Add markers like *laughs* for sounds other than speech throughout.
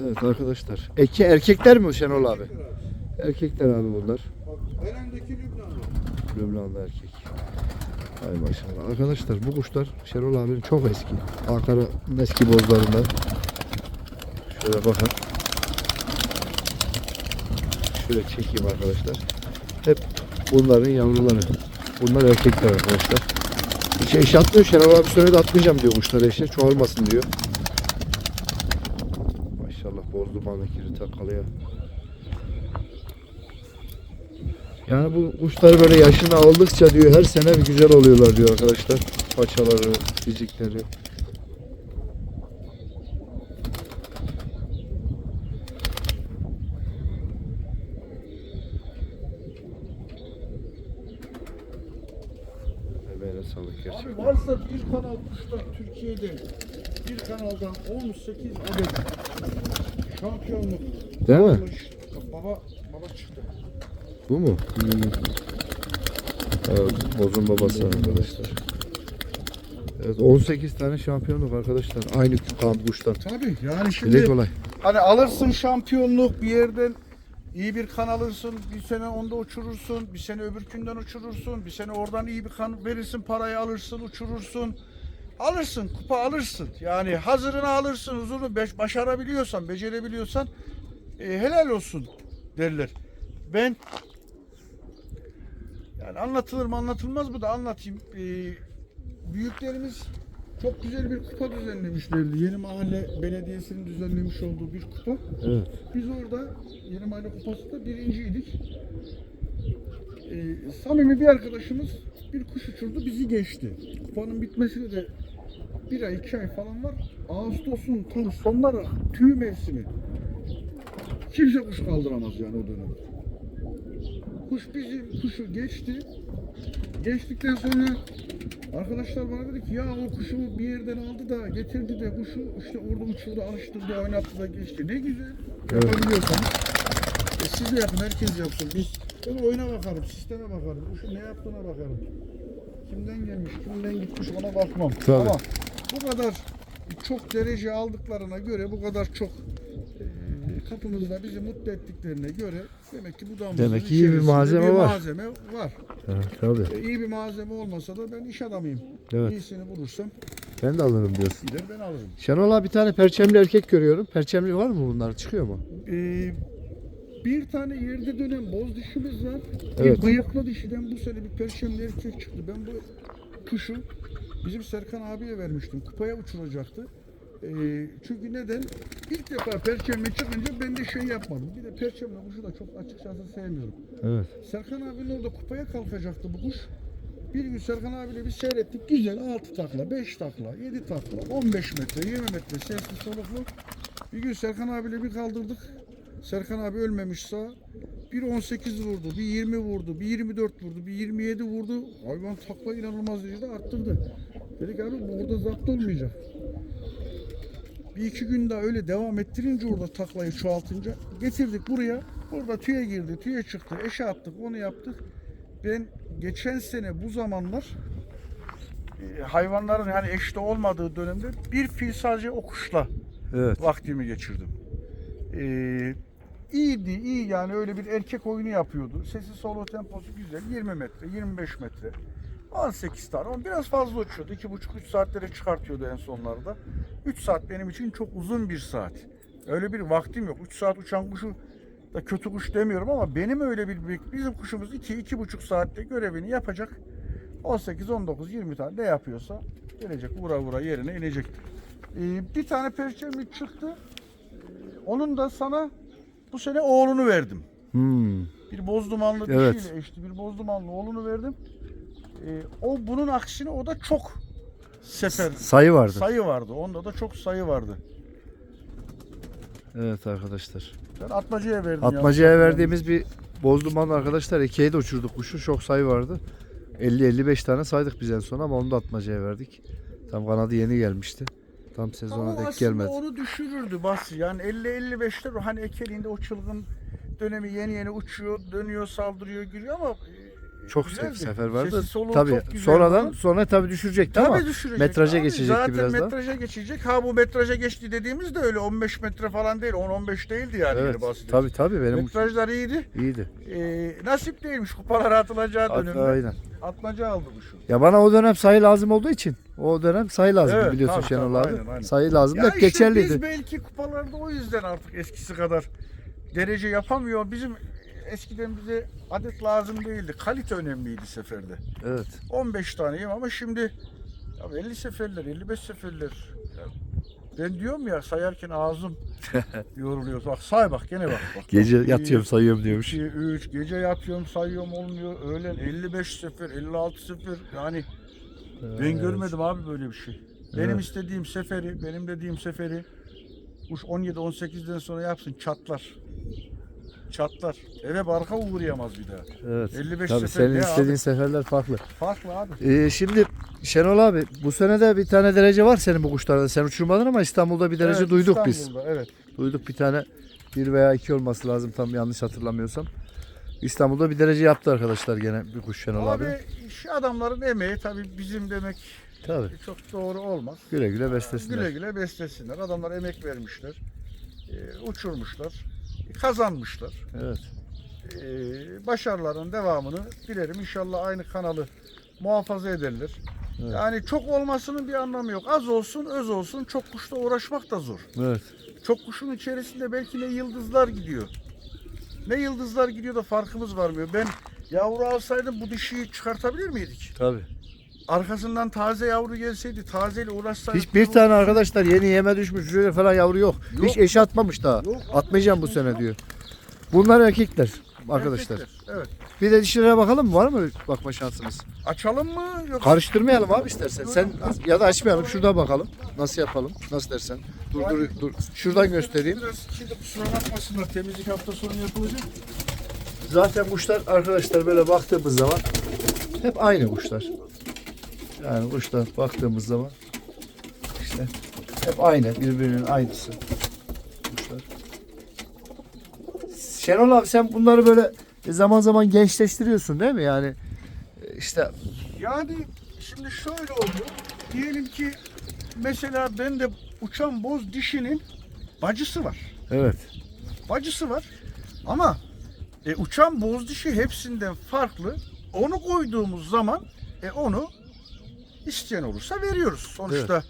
Evet arkadaşlar. Eke, erkekler mi Şenol abi? Erkekler abi bunlar. Bak elendeki Lübnanlı. Lübnanlı erkek. Hay maşallah. Arkadaşlar bu kuşlar Şenol abinin çok eski. Ankara'nın eski bozlarından. Şöyle bakın. Şöyle çekeyim arkadaşlar. Hep bunların yavruları. Bunlar erkekler arkadaşlar. Hiç eş atmıyor. Şenol abi söyledi atmayacağım diyor kuşları eşe. Çoğalmasın diyor. Maşallah boz dumanlı kiri takalıya. Yani bu kuşlar böyle yaşını aldıkça diyor her sene bir güzel oluyorlar diyor arkadaşlar. Paçaları, fizikleri. Emeğine sağlık gerçekten. Abi varsa bir kanal kuşlar Türkiye'de bir kanaldan 18 adet şampiyonluk Değil mi? Baba baba çıktı. Bu mu? Evet, Bozun babası arkadaşlar. Evet 18 tane şampiyonluk arkadaşlar. Aynı kan kuştan. Tabii yani Dile şimdi kolay. hani alırsın şampiyonluk bir yerden iyi bir kan alırsın, bir sene onda uçurursun, bir sene öbürkünden uçurursun, bir sene oradan iyi bir kan verirsin, parayı alırsın, uçurursun. Alırsın, kupa alırsın. Yani hazırını alırsın, huzurunu beş- başarabiliyorsan, becerebiliyorsan e, helal olsun derler. Ben yani anlatılır mı anlatılmaz mı da anlatayım. E, büyüklerimiz çok güzel bir kupa düzenlemişlerdi. Yeni Mahalle Belediyesi'nin düzenlemiş olduğu bir kupa. Evet. Biz orada Yeni Mahalle Kupası'nda birinciydik. Ee, samimi bir arkadaşımız bir kuş uçurdu bizi geçti. Kupanın bitmesine de bir ay iki ay falan var. Ağustos'un tam sonları tüy mevsimi. Kimse kuş kaldıramaz yani o dönem. Kuş bizim kuşu geçti. Geçtikten sonra arkadaşlar bana dedi ki ya o kuşu bir yerden aldı da getirdi de kuşu işte orada uçurdu, alıştırdı, oynattı da geçti. Ne güzel. Evet. Yapabiliyorsanız. E siz de yapın, herkes yapsın. Biz ben oyuna bakarım, sisteme bakarım. Kuşun ne yaptığına bakarım. Kimden gelmiş, kimden gitmiş ona bakmam. Tabii. Ama bu kadar çok derece aldıklarına göre, bu kadar çok kapımızda bizi mutlu ettiklerine göre demek ki bu damızın Demek ki iyi bir malzeme bir var. malzeme var. Evet tabii. E, iyi bir malzeme olmasa da ben iş adamıyım. Evet. İyisini bulursam Ben de alırım diyorsun. gider ben alırım. Şenol abi bir tane perçemli erkek görüyorum. Perçemli var mı bunlar? Çıkıyor mu? Ee, bir tane yerde dönen boz dişimiz var. Evet. Bir bıyıklı dişiden bu sene bir perşembe erkek çıktı. Ben bu kuşu bizim Serkan abiye vermiştim. Kupaya uçuracaktı. Ee, çünkü neden? İlk defa perçembe çıkınca ben de şey yapmadım. Bir de perçembe kuşu da çok açıkçası sevmiyorum. Evet. Serkan abinin orada kupaya kalkacaktı bu kuş. Bir gün Serkan abiyle bir seyrettik. Güzel 6 takla, 5 takla, 7 takla, 15 metre, 20 metre sesli soluklu. Bir gün Serkan abiyle bir kaldırdık. Serkan abi ölmemiş sağ. Bir 18 vurdu, bir 20 vurdu, bir 24 vurdu, bir 27 vurdu. Hayvan takla inanılmaz derecede arttırdı. Dedik abi bu burada zapt olmayacak. Bir iki gün daha öyle devam ettirince orada taklayı çoğaltınca getirdik buraya. Orada tüye girdi, tüye çıktı, eşe attık, onu yaptık. Ben geçen sene bu zamanlar e, hayvanların hani eşte olmadığı dönemde bir fil sadece o kuşla Evet. vaktimi geçirdim. Ee, iyiydi, iyi yani öyle bir erkek oyunu yapıyordu. Sesi solo temposu güzel. 20 metre, 25 metre. 18 tane ama biraz fazla uçuyordu. 2,5-3 saatlere çıkartıyordu en sonlarda. 3 saat benim için çok uzun bir saat. Öyle bir vaktim yok. 3 saat uçan kuşu da kötü kuş demiyorum ama benim öyle bir bizim kuşumuz 2-2,5 saatte görevini yapacak. 18, 19, 20 tane ne yapıyorsa gelecek vura vura yerine inecek. Ee, bir tane perçemli çıktı. Ee, onun da sana bu sene oğlunu verdim. Hmm. Bir boz dumanlı Evet. dişiyle eşti. Bir boz dumanlı oğlunu verdim. Ee, o bunun aksine o da çok sefer Sayı vardı. sayı vardı. Onda da çok sayı vardı. Evet arkadaşlar. Ben atmacaya verdim. Atmacaya ya. verdiğimiz bir bozduman arkadaşlar. Ekeği de uçurduk kuşu. Çok sayı vardı. 50-55 tane saydık biz en son ama onu da atmacaya verdik. Tam kanadı yeni gelmişti. Tam Ama sezona o denk gelmedi. onu düşürürdü bas. Yani 50-55'ler hani ekeliğinde o çılgın dönemi yeni yeni uçuyor, dönüyor, saldırıyor, giriyor ama e, Çok güzeldi. sefer vardı. Tabii sonradan onun. sonra tabii düşürecekti Tabii ama düşürecek. metraja Abi geçecekti zaten biraz daha. metraja geçecek. Ha bu metraja geçti dediğimiz de öyle 15 metre falan değil. 10-15 değildi yani. evet. Tabii tabii benim Metrajlar iyiydi. iyiydi. Ee, nasip değilmiş kupalara atılacağı Hatta dönemde. aynen. Atmaca aldı bu şu. Ya bana o dönem sayı lazım olduğu için o dönem sayı lazım Evet, biliyorsun tabii, Şenol tabii, abi. aynen, aynen. Sayı lazım Ya hep işte geçerliydi. biz belki kupalarda o yüzden artık eskisi kadar derece yapamıyor. Bizim eskiden bize adet lazım değildi. Kalite önemliydi seferde. Evet. 15 taneyim ama şimdi ya 50 seferler, 55 seferler. Ben diyorum ya sayarken ağzım *laughs* yoruluyor. Bak say bak gene bak. bak. Gece Bak, yatıyorum sayıyorum diyormuş. 2, 3, gece yatıyorum sayıyorum olmuyor. Öğlen 55 sefer, 56 sefer. Yani ben görmedim abi böyle bir şey. Benim Evet. istediğim seferi, benim dediğim seferi kuş 17-18'den sonra yapsın çatlar. Çatlar. Eve barka uğrayamaz bir daha. Evet. 55 Tabii sefer senin ne istediğin abi? seferler farklı. Farklı abi. Ee, şimdi Şenol abi bu sene de bir tane derece var senin bu kuşlarda. Sen uçurmadın ama İstanbul'da bir derece Evet, duyduk biz. İstanbul'da, Evet. Duyduk bir tane bir veya iki olması lazım tam yanlış hatırlamıyorsam. İstanbul'da bir derece yaptı arkadaşlar gene bir kuş Şenol abi. Abi iş adamların emeği tabii bizim demek Tabii. çok doğru olmaz. Güle güle beslesinler. Güle güle beslesinler. Adamlar emek vermişler. e, uçurmuşlar. Kazanmışlar. Evet. e, başarıların devamını dilerim. İnşallah aynı kanalı muhafaza ederler. Evet. Yani çok olmasının bir anlamı yok. Az olsun, öz olsun. Çok kuşla uğraşmak da zor. Evet. Çok kuşun içerisinde belki ne yıldızlar gidiyor. Ne yıldızlar gidiyor da farkımız varmıyor. Ben yavru alsaydım bu dişiyi çıkartabilir miydik? Tabii. Arkasından taze yavru gelseydi, tazeyle uğraşsaydık. Hiç bir tane arkadaşlar yeni yeme düşmüş şöyle falan yavru yok. Yok. Hiç eşi atmamış daha. Yok, Atmayacağım bu sene diyor. Bunlar erkekler arkadaşlar. Erkekler, Evet. Bir de dişilere bakalım mı? Var mı bakma şansımız? Açalım mı yoksa Karıştırmayalım abi istersen. Sen ya da açmayalım. Şurada bakalım. Nasıl yapalım? Nasıl dersen. Dur dur dur. Şuradan göstereyim. biraz şimdi kusura bakmasınlar temizlik hafta sonu yapılacak. Zaten kuşlar arkadaşlar böyle baktığımız zaman hep aynı kuşlar. Yani kuşlar baktığımız zaman işte hep aynı. Birbirinin aynısı. Kuşlar. Şenol abi sen bunları böyle zaman zaman gençleştiriyorsun değil mi? Yani e, işte Yani şimdi şöyle oldu. Diyelim ki mesela ben de uçan boz dişinin bacısı var. evet. Bacısı var. Ama e, uçan boz dişi hepsinden farklı. Onu koyduğumuz zaman e, onu isteyen olursa veriyoruz. Sonuçta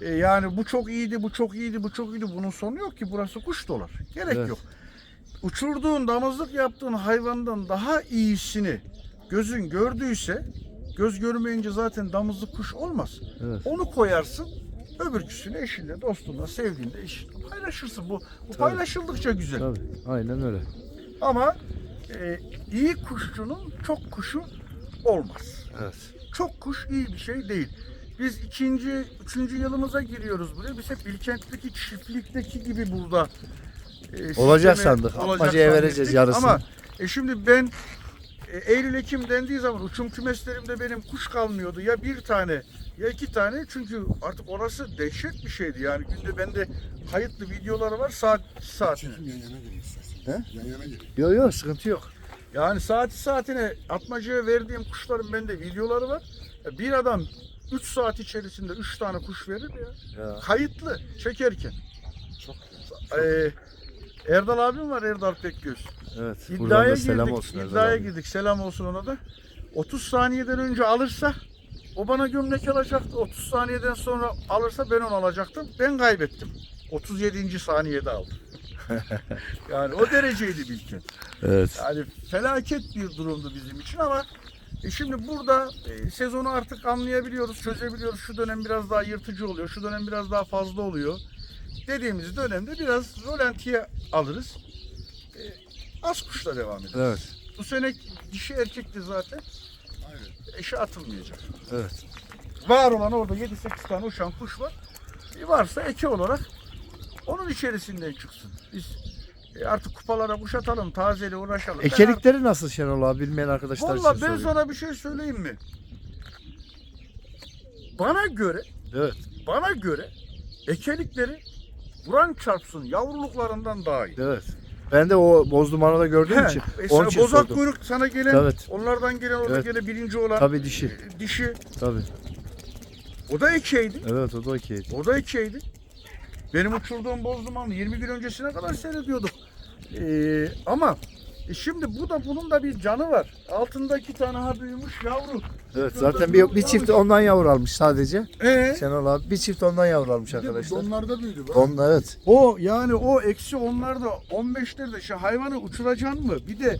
e, yani bu çok iyiydi, bu çok iyiydi, bu çok iyiydi. Bunun sonu yok ki. Burası kuş dolar. Gerek Evet. yok. Uçurduğun, damızlık yaptığın hayvandan daha iyisini gözün gördüyse göz görmeyince zaten damızlık kuş olmaz. Evet. Onu koyarsın. Öbürküsünü eşinle, dostunla, sevdiğinde eşinle paylaşırsın. Bu, bu paylaşıldıkça güzel. Tabii. Aynen öyle. Ama e, iyi kuşçunun çok kuşu olmaz. Evet. Çok kuş iyi bir şey değil. Biz ikinci, üçüncü yılımıza giriyoruz buraya. Biz hep Bilkent'teki çiftlikteki gibi burada e, Olacak sandık. olacak Atmacaya vereceğiz zannettik. yarısını. Ama e, şimdi ben e, Eylül Ekim dendiği zaman uçum kümeslerimde benim kuş kalmıyordu. Ya bir tane ya iki tane. Çünkü artık orası dehşet bir şeydi. Yani günde bende kayıtlı videoları var saat saatine. Yan yana gel istersen. He? Yan yana gel. Yok yok sıkıntı yok. Yani saati saatine atmacaya verdiğim kuşların bende videoları var. Bir adam 3 saat içerisinde 3 tane kuş verir ya? Ya. Kayıtlı çekerken. Çok Ee, Erdal abim var Erdal Pekgöz. Evet. İddiaya da selam girdik. olsun iddiaya girdik. Selam olsun ona da. 30 saniyeden önce alırsa o bana gömlek alacaktı. 30 saniyeden sonra alırsa ben onu alacaktım. Ben kaybettim. 37. saniyede aldım. *laughs* yani o dereceydi Bilkent. Evet. Yani felaket bir durumdu bizim için ama e, şimdi burada e, sezonu artık anlayabiliyoruz, çözebiliyoruz. Şu dönem biraz daha yırtıcı oluyor, şu dönem biraz daha fazla oluyor. Dediğimiz dönemde biraz rolantiye alırız. E, az kuşla devam ederiz. Evet. Bu sene dişi erkekti zaten. Eşi atılmayacak. Evet. Var olan orada 7-8 tane uçan kuş var. E, varsa eki olarak onun içerisinden çıksın. Biz e, artık kupalara kuş atalım, tazeli uğraşalım. Ekelikleri nasıl Şenol abi bilmeyen arkadaşlar Valla için ben soruyorum. sana bir şey söyleyeyim mi? Bana göre, Evet. bana göre ekelikleri Kur'an çarpsın yavruluklarından daha iyi. Evet. Ben de o boz dumanı da gördüğüm He, için. e, Onun için bozak sordum. kuyruk sana gelen, Evet. onlardan gelen orada Evet. gene birinci olan Tabii dişi. e, dişi. Tabii. O da ekeydi. Evet o da okey. O da ekeydi. Benim uçurduğum boz dumanlı 20 gün öncesine kadar seyrediyorduk. Ee, ama e, şimdi bu da bunun da bir canı var. Altında iki tane ha büyümüş yavru. Evet zaten bir, bir çift ondan yavru almış sadece. Ee, Şenol abi bir çift ondan yavru almış arkadaşlar. Donlarda büyüdü. bak. Ondan evet. o yani o eksi onlarda 15'lerde şu hayvanı uçuracaksın mı? Bir de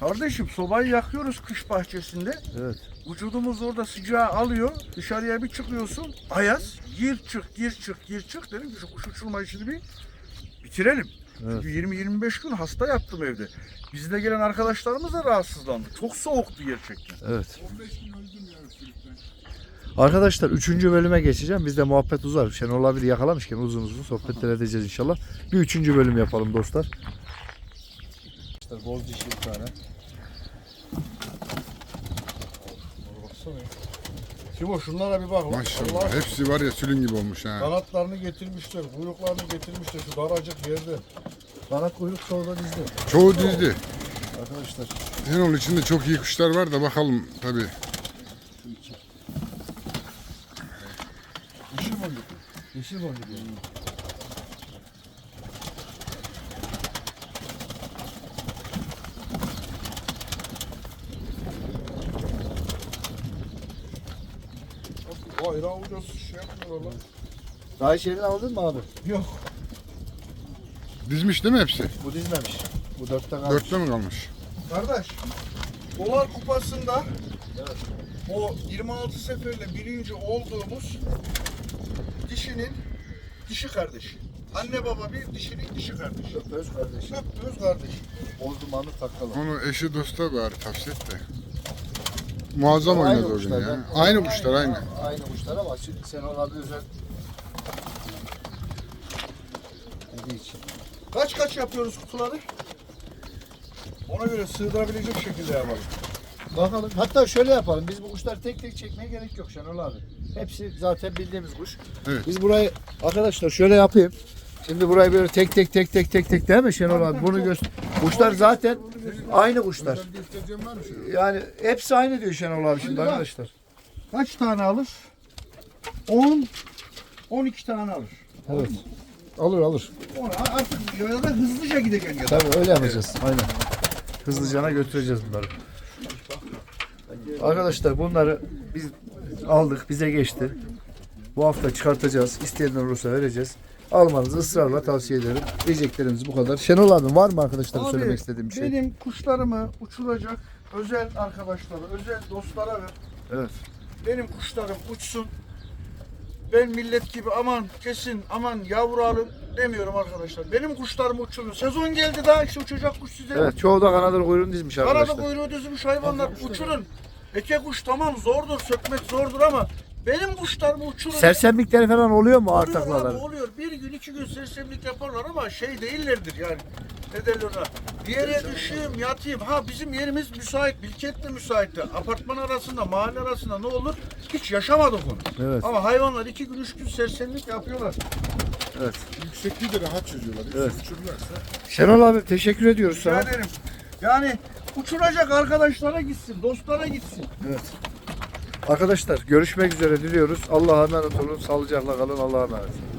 kardeşim sobayı yakıyoruz kış bahçesinde. Evet. Vücudumuz orada sıcağı alıyor. Dışarıya bir çıkıyorsun. Ayaz. Gir çık gir çık gir çık. Dedim ki şu kuş uçurma işini bir bitirelim. Evet. Çünkü 20-25 gün hasta yattım evde. Bizde gelen arkadaşlarımız da rahatsızlandı. Çok soğuktu gerçekten. Evet. 15 gün öldüm ya üstelikten. Arkadaşlar 3. bölüme geçeceğim. Bizde muhabbet uzar. Şenol abi de yakalamışken uzun uzun sohbetler *laughs* edeceğiz inşallah. Bir 3. bölüm yapalım dostlar. Boz dişi bir tane. Timo şunlara bir bak. Maşallah. Hepsi var ya sülün gibi olmuş ha. Kanatlarını getirmişler, kuyruklarını getirmişler şu daracık yerde. Kanat kuyruk çoğudan izle. Çoğu dizdi. Arkadaşlar. Şenol içinde çok iyi kuşlar var da bakalım tabi. Dişi boncuk. Yeşil boncuk Bayrağı hocası şey yapmıyorlar lan. Daha içerini aldın mı abi? Yok. Dizmiş değil mi hepsi? Bu dizmemiş. Bu dörtte kalmış. Dörtte mi kalmış? Kardeş, Dolar Kupası'nda o 26 seferle birinci olduğumuz dişinin dişi kardeşi. Anne baba bir, dişinin dişi kardeşi. Öz kardeşim. Öptüğüz kardeş. Boz dumanlı takkalı. Onu eşi dosta bari tavsiye et de. Muazzam Aynı oynadı o gün kuşlar ya. ya. Aynı kuşlar aynı. Aynı kuşlar ama Şenol abi özel. Dediği için. Kaç kaç yapıyoruz kutuları? Ona göre sığdırabilecek şekilde yapalım. Bakalım. Hatta şöyle yapalım. Biz bu kuşları tek tek çekmeye gerek yok Şenol abi. Hepsi zaten bildiğimiz kuş. Evet. Biz burayı arkadaşlar şöyle yapayım. Şimdi burayı böyle tek tek tek tek tek tek değil mi Şenol abi? Bunu göster. Kuşlar zaten aynı kuşlar. Var mı? Yani hepsi aynı diyor Şenol abi şimdi arkadaşlar. Kaç tane alır? 10 12 tane alır. Evet. Alır alır. Ona artık ya da hızlıca gideceksin ya. Tabii öyle yapacağız. Aynen. Hızlıcana götüreceğiz bunları. Arkadaşlar bunları biz aldık. Bize geçti. Bu hafta çıkartacağız. İsteyenler olursa vereceğiz. Almanızı ısrarla tavsiye ederim. Diyeceklerimiz bu kadar. Şenol abi var mı arkadaşlara söylemek istediğim bir şey? Benim kuşlarımı uçuracak özel arkadaşlara, özel dostlara ver. Evet. Benim kuşlarım uçsun. Ben millet gibi aman kesin aman yavru alın demiyorum arkadaşlar. Benim kuşlarım uçurun. Sezon geldi daha işte uçacak kuş size. Evet çoğu da kanadır kuyruğunu dizmiş arkadaşlar. kuyruğu düzmüş hayvanlar uçurun. Eke kuş tamam zordur sökmek zordur ama benim kuşlarımı uçurun. Sersemlikleri falan oluyor mu artaklaları? oluyor. Bir gün iki gün sersemlik yaparlar ama şey değillerdir yani. Ne derler ona? Bir yere düşeyim, yatayım. Ha bizim yerimiz müsait, Bilkent de müsaitti. Apartman arasında, mahalle arasında ne olur? Hiç yaşamadık onu. Evet. Ama hayvanlar iki gün, üç gün sersemlik yapıyorlar. Evet. Yüksekliği de rahat çözüyorlar. Yüksek Evet. uçururlarsa. Şenol abi teşekkür ediyoruz Rica sana. ederim. Yani uçuracak arkadaşlara gitsin, dostlara gitsin. Evet. Arkadaşlar görüşmek üzere diliyoruz. Allah'a emanet olun. Sağlıcakla kalın. Allah'a emanet.